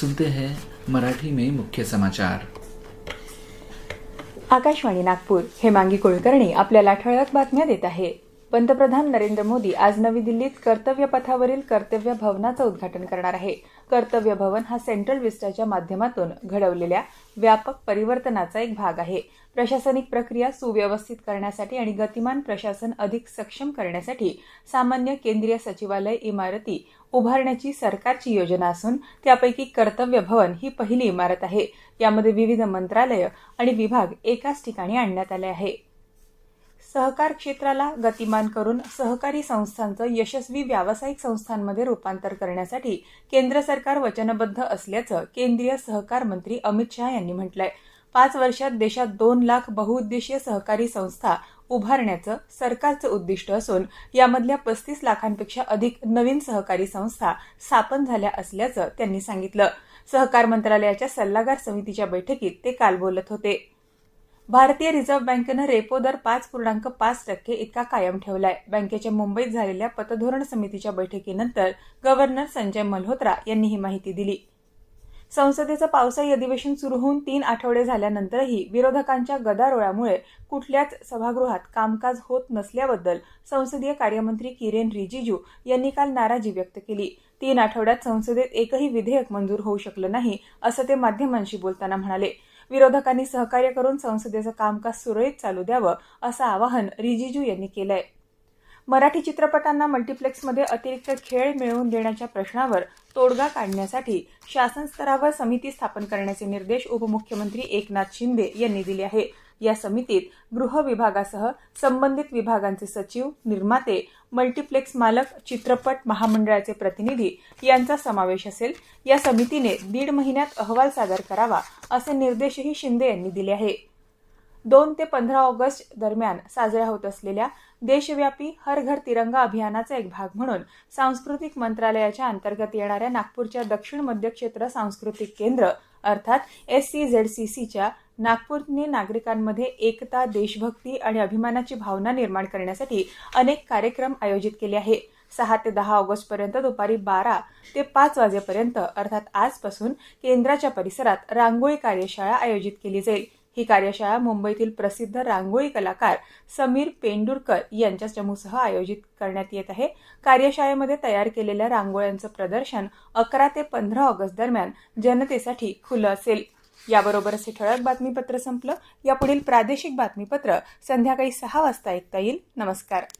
सुनते हैं मराठी में मुख्य समाचार। आकाशवाणी नागपूर हेमांगी कुलकर्णी आपल्याला ठळक बातम्या देत आहे पंतप्रधान नरेंद्र मोदी आज नवी दिल्लीत कर्तव्य पथावरील कर्तव्य भवनाचं उद्घाटन करणार आहे. कर्तव्य भवन हा सेंट्रल विस्टाच्या माध्यमातून घडवलेल्या व्यापक परिवर्तनाचा एक भाग आहे. प्रशासनिक प्रक्रिया सुव्यवस्थित करण्यासाठी आणि गतिमान प्रशासन अधिक सक्षम करण्यासाठी सामान्य केंद्रीय सचिवालय इमारती उभारण्याची सरकारची योजना असून त्यापैकी कर्तव्य भवन ही पहिली इमारत आहे. यामध्ये विविध मंत्रालय आणि विभाग एकाच ठिकाणी आणण्यात आले आहे. सहकार क्षेत्राला गतिमान करून सहकारी संस्थांचं यशस्वी व्यावसायिक संस्थांमध्ये रूपांतर करण्यासाठी केंद्र सरकार वचनबद्ध असल्याचं केंद्रीय सहकार मंत्री अमित शहा यांनी म्हटलंय. पाच वर्षात देशात दोन लाख बहुउद्देशीय सहकारी संस्था उभारण्याचं सरकारचं उद्दिष्ट असून यामधल्या पस्तीस लाखांपेक्षा अधिक नवीन सहकारी संस्था स्थापन झाल्या असल्याचं त्यांनी सांगितलं. सहकार मंत्रालयाच्या सल्लागार समितीच्या बैठकीत ते काल बोलत होते. भारतीय रिझर्व्ह बँकेनं रेपो दर पाच पूर्णांक पाच टक्के इतका कायम ठेवलाय. बँकेच्या मुंबईत झालेल्या पतधोरण समितीच्या बैठकीनंतर गव्हर्नर संजय मल्होत्रा यांनी ही माहिती दिली. संसदेचं पावसाळी अधिवेशन सुरू होऊन तीन आठवडे झाल्यानंतरही विरोधकांच्या गदारोळामुळे कुठल्याच सभागृहात कामकाज होत नसल्याबद्दल संसदीय कार्यमंत्री किरेन रिजिजू यांनी काल नाराजी व्यक्त केली. तीन आठवड्यात संसदेत एकही विधेयक मंजूर होऊ शकलं नाही असं ते माध्यमांशी बोलताना म्हणाले. विरोधकांनी सहकार्य करून संसदेचं कामकाज सुरळीत चालू द्यावं असं आवाहन रिजिजू यांनी केलंय. मराठी चित्रपटांना मल्टिप्लेक्समध्ये अतिरिक्त खेळ मिळवून देण्याच्या प्रश्नावर तोडगा काढण्यासाठी शासन स्तरावर समिती स्थापन करण्याचे निर्देश उपमुख्यमंत्री एकनाथ शिंदे यांनी दिले आहे या समितीत गृह विभागासह संबंधित विभागांचे सचिव निर्माते मल्टिप्लेक्स मालक चित्रपट महामंडळाचे प्रतिनिधी यांचा समावेश असेल. या समितीने दीड महिन्यात अहवाल सादर करावा असे निर्देशही शिंदे यांनी दिले आहे. दोन ते पंधरा ऑगस्ट दरम्यान साजऱ्या होत असलेल्या देशव्यापी हर घर तिरंगा अभियानाचा एक भाग म्हणून सांस्कृतिक मंत्रालयाच्या अंतर्गत येणाऱ्या नागपूरच्या दक्षिण मध्य क्षेत्र सांस्कृतिक केंद्र अर्थात एस सी झेड सी सीच्या नागपूरने नागरिकांमध्ये एकता देशभक्ती आणि अभिमानाची भावना निर्माण करण्यासाठी अनेक कार्यक्रम आयोजित केले आहे. सहा ते दहा ऑगस्ट पर्यंत दुपारी बारा ते पाच वाजेपर्यंत अर्थात आजपासून केंद्राच्या परिसरात रांगोळी कार्यशाळा आयोजित केली जाईल. ही कार्यशाळा मुंबईतील प्रसिद्ध रांगोळी कलाकार समीर पेंडुरकर यांच्या चमूसह आयोजित करण्यात येत आहे. कार्यशाळेमध्ये तयार केलेल्या रांगोळ्यांचं प्रदर्शन अकरा ते पंधरा ऑगस्ट दरम्यान जनतेसाठी खुलं असेल. याबरोबरच हे ठळक बातमीपत्र संपलं. यापुढील प्रादेशिक बातमीपत्र संध्याकाळी सहा वाजता ऐकता येईल. नमस्कार.